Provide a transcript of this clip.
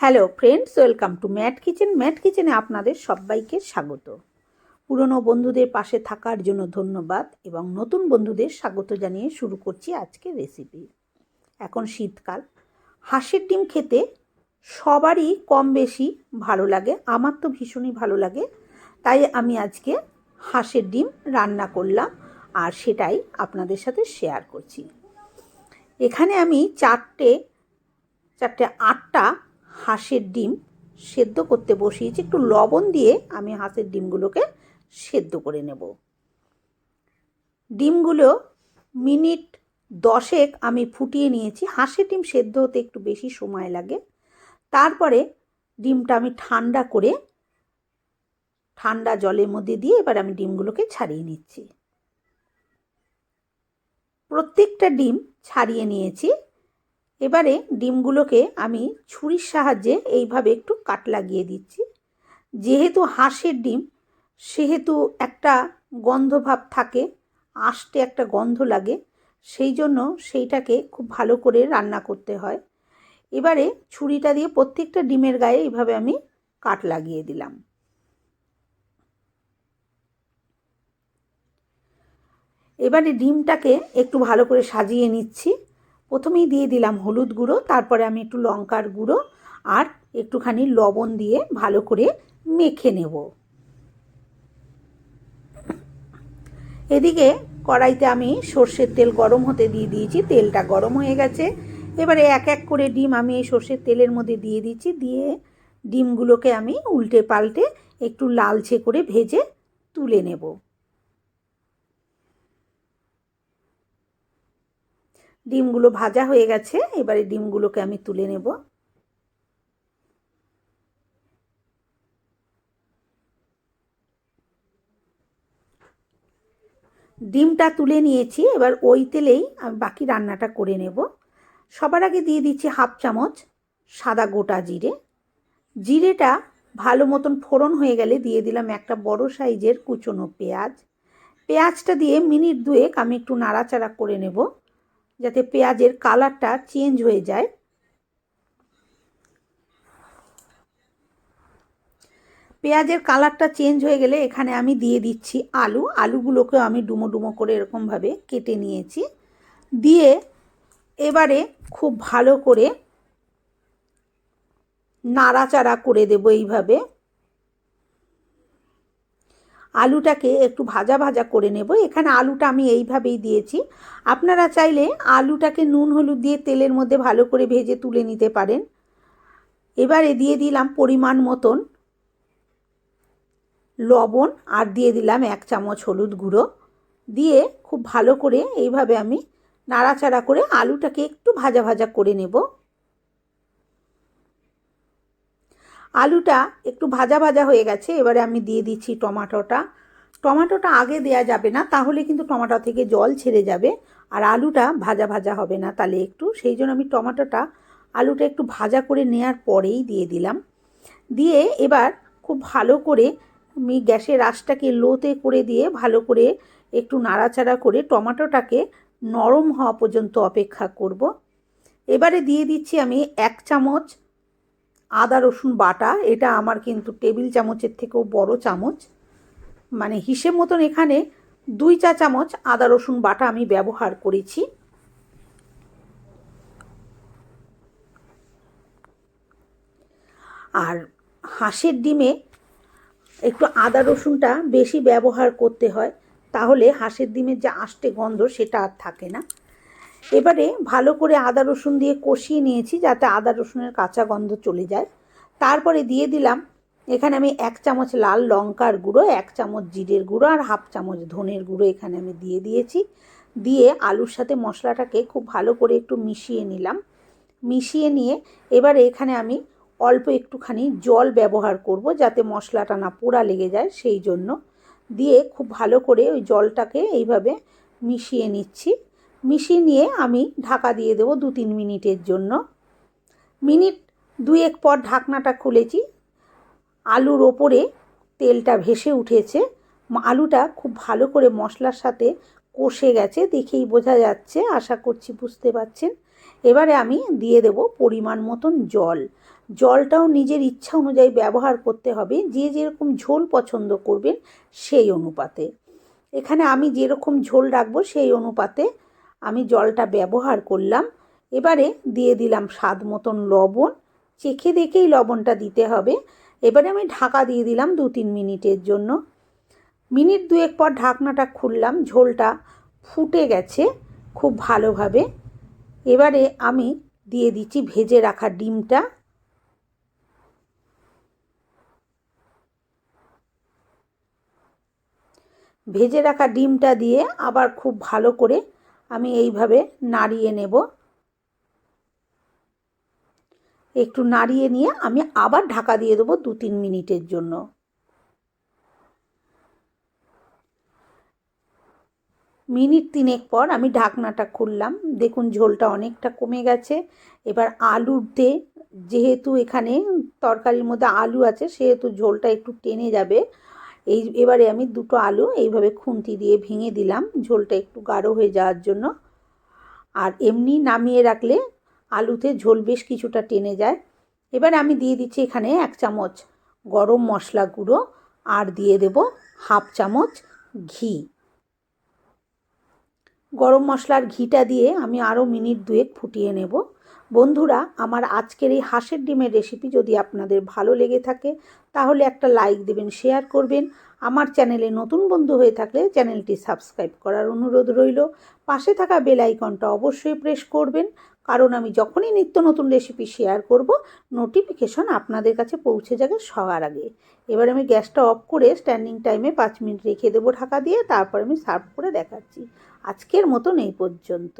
Hello friends, welcome to Matt kitchen. Matt কিচেনে আপনাদের সবাইকে স্বাগত। পুরনো বন্ধুদের পাশে থাকার জন্য ধন্যবাদ এবং নতুন বন্ধুদের স্বাগত জানিয়ে শুরু করছি আজকে রেসিপি এখন শীতকাল। হাঁসের ডিম খেতে সবারই কম বেশি ভালো লাগে, আমার তো ভীষণই ভালো লাগে, তাই আমি আজকে হাঁসের ডিম রান্না করলাম আর সেটাই আপনাদের সাথে শেয়ার করছি। এখানে আমি চারটে চারটে আটটা হাঁসের ডিম সেদ্ধ করতে বসিয়েছি। একটু লবণ দিয়ে আমি হাঁসের ডিমগুলোকে সেদ্ধ করে নেব। ডিমগুলো মিনিট দশেক আমি ফুটিয়ে নিয়েছি। হাঁসের ডিম সেদ্ধ হতে একটু বেশি সময় লাগে। তারপরে ডিমটা আমি ঠান্ডা করে ঠান্ডা জলের মধ্যে দিয়ে এবার আমি ডিমগুলোকে ছাড়িয়ে নিচ্ছি। প্রত্যেকটা ডিম ছাড়িয়ে নিয়েছি। এবারে ডিমগুলোকে আমি ছুরির সাহায্যে এইভাবে একটু কাট লাগিয়ে দিচ্ছি। যেহেতু হাঁসের ডিম, সেহেতু একটা গন্ধভাব থাকে আষ্টে একটা গন্ধ লাগে, সেই জন্য সেইটাকে খুব ভালো করে রান্না করতে হয়। এবারে ছুরিটা দিয়ে প্রত্যেকটা ডিমের গায়ে এইভাবে আমি কাট লাগিয়ে দিলাম। এবারে ডিমটাকে একটু ভালো করে সাজিয়ে নিচ্ছি। প্রথমেই দিয়ে দিলাম হলুদ গুঁড়ো, তারপরে আমি একটু লঙ্কার গুঁড়ো আর একটুখানি লবণ দিয়ে ভালো করে মেখে নেব। এদিকে কড়াইতে আমি সর্ষের তেল গরম হতে দিয়ে দিয়েছি, তেলটা গরম হয়ে গেছে। এবারে এক এক করে ডিম আমি এই সর্ষের তেলের মধ্যে দিয়ে দিচ্ছি, দিয়ে ডিমগুলোকে আমি উল্টে পাল্টে একটু লালচে করে ভেজে তুলে নেব। ডিমগুলো ভাজা হয়ে গেছে, এবারে ডিমগুলোকে আমি তুলে নেব। ডিমটা তুলে নিয়েছি, এবার ওই তেলেই আমি বাকি রান্নাটা করে নেব। সবার আগে দিয়ে দিচ্ছি হাফ চামচ সাদা গোটা জিরে। জিরেটা ভালো মতন ফোড়ন হয়ে গেলে দিয়ে দিলাম একটা বড় সাইজের কুচনো পেঁয়াজ। পেঁয়াজটা দিয়ে মিনিট দুয়েক আমি একটু নাড়াচাড়া করে নেব। যাতে পেঁয়াজের কালারটা চেঞ্জ হয়ে যায়। পেঁয়াজের কালারটা চেঞ্জ হয়ে গেলে এখানে আমি দিয়ে দিচ্ছি আলু। আলুগুলোকেও আমি ডুমো ডুমো করে এরকমভাবে কেটে নিয়েছি। দিয়ে এবারে খুব ভালো করে নাড়াচাড়া করে দেবো এইভাবে। আলুটাকে একটু ভাজা ভাজা করে নেব। এখানে আলুটা আমি এইভাবেই দিয়েছি। আপনারা চাইলে আলুটাকে নুন, হলুদ দিয়ে তেলের মধ্যে ভালো করে ভেজে তুলে নিতে পারেন। এবারে দিয়ে দিলাম পরিমাণ মতন লবণ আর দিয়ে দিলাম এক চামচ হলুদ গুঁড়ো। দিয়ে খুব ভালো করে এইভাবে আমি নাড়াচাড়া করে আলুটাকে একটু ভাজা ভাজা করে নেব। আলুটা একটু ভাজা ভাজা হয়ে গেছে, এবারে আমি দিয়ে দিচ্ছি টমাটোটা। টমাটোটা আগে দেয়া যাবে না, তাহলে কিন্তু টমাটো থেকে জল ছেড়ে যাবে আর আলুটা ভাজা ভাজা হবে না তাহলে একটু। সেই জন্য আমি টমাটোটা আলুটা একটু ভাজা করে নেওয়ার পরেই দিয়ে দিলাম। দিয়ে এবার খুব ভালো করে আমি গ্যাসের আঁচটাকে লোতে করে দিয়ে ভালো করে একটু নাড়াচাড়া করে টমাটোটাকে নরম হওয়া পর্যন্ত অপেক্ষা করব। এবারে দিয়ে দিচ্ছি আমি এক চামচ আদা, রসুন বাটা, এটা আমার কিন্তু টেবিল চামচের থেকেও বড় চামচ। মানে হিসেব মতন এখানে দুই চা চামচ আদা, রসুন বাটা আমি ব্যবহার করেছি। আর হাঁসের ডিমে একটু আদা, রসুনটা বেশি ব্যবহার করতে হয়, তাহলে হাঁসের ডিমের যে আষ্টে গন্ধ সেটা আর থাকে না। এবারে ভালো করে আদা রসুন দিয়ে কষিয়ে নিয়েছি যাতে আদা রসুনের কাঁচা গন্ধ চলে যায়। তারপরে দিয়ে দিলাম, এখানে আমি এক চামচ লাল লঙ্কার গুঁড়ো, এক চামচ জিরের গুঁড়ো আর হাফ চামচ ধনের গুঁড়ো এখানে আমি দিয়ে দিয়েছি। দিয়ে আলুর সাথে মশলাটাকে খুব ভালো করে একটু মিশিয়ে নিলাম। মিশিয়ে নিয়ে এবারে এখানে আমি অল্প একটুখানি জল ব্যবহার করব যাতে মশলাটা না পোড়া লেগে যায় সেই জন্য। দিয়ে খুব ভালো করে ওই জলটাকে এইভাবে মিশিয়ে নিচ্ছি। মিশিয়ে নিয়ে আমি ঢাকা দিয়ে দেবো দু তিন মিনিটের জন্য। মিনিট দুয়েক পর ঢাকনাটা খুলেছি। আলুর ওপরে তেলটা ভেসে উঠেছে। আলুটা খুব ভালো করে মশলার সাথে কষে গেছে দেখেই বোঝা যাচ্ছে, আশা করছি বুঝতে পারছেন। এবারে আমি দিয়ে দেব পরিমাণ মতন জল। জলটাও নিজের ইচ্ছা অনুযায়ী ব্যবহার করতে হবে। যে যেরকম ঝোল পছন্দ করবেন সেই অনুপাতে। এখানে আমি যেরকম ঝোল রাখব সেই অনুপাতে আমি জলটা ব্যবহার করলাম। এবারে দিয়ে দিলাম স্বাদ মতন লবণ। চেখে দেখেই লবণটা দিতে হবে। এবারে আমি ঢাকা দিয়ে দিলাম দু তিন মিনিটের জন্য। মিনিট দুয়েক পর ঢাকনাটা খুললাম। ঝোলটা ফুটে গেছে খুব ভালোভাবে। এবারে আমি দিয়ে দিচ্ছি ভেজে রাখা ডিমটা। ভেজে রাখা ডিমটা দিয়ে আবার খুব ভালো করে আমি এইভাবে নাড়িয়ে নেব। একটু নাড়িয়ে নিয়ে আমি আবার ঢাকা দিয়ে দেবো দু তিন মিনিটের জন্য। মিনিট তিনেক পর আমি ঢাকনাটা খুললাম। দেখুন ঝোলটা অনেকটা কমে গেছে। এবার আলুতে যেহেতু এখানে তরকারির মধ্যে আলু আছে, সেহেতু ঝোলটা একটু টেনে যাবে। এই এবারে আমি দুটো আলু এইভাবে খুন্তি দিয়ে ভেঙে দিলাম, ঝোলটা একটু গাঢ় হয়ে যাওয়ার জন্য। আর এমনি নামিয়ে রাখলে আলুতে ঝোল বেশ কিছুটা টেনে যায়। এবারে আমি দিয়ে দিচ্ছি এখানে এক চামচ গরম মশলা গুঁড়ো আর দিয়ে দেব হাফ চামচ ঘি। গরম মশলার ঘিটা দিয়ে আমি আরও মিনিট দুয়েক ফুটিয়ে নেব। বন্ধুরা, আমার আজকের এই হাঁসের ডিমের রেসিপি যদি আপনাদের ভালো লেগে থাকে, তাহলে একটা লাইক দেবেন শেয়ার করবেন। আমার চ্যানেলে নতুন বন্ধু হয়ে থাকলে চ্যানেলটি সাবস্ক্রাইব করার অনুরোধ রইল। পাশে থাকা বেল আইকনটা অবশ্যই প্রেস করবেন, কারণ আমি যখনই নিত্য নতুন রেসিপি শেয়ার করব নোটিফিকেশন আপনাদের কাছে পৌঁছে যাবে সবার আগে। এবার আমি গ্যাসটা অফ করে স্ট্যান্ডিং টাইমে পাঁচ মিনিট রেখে দেবো ঢাকা দিয়ে, তারপর আমি সার্ভ করে দেখাচ্ছি। আজকের মতন এই পর্যন্ত।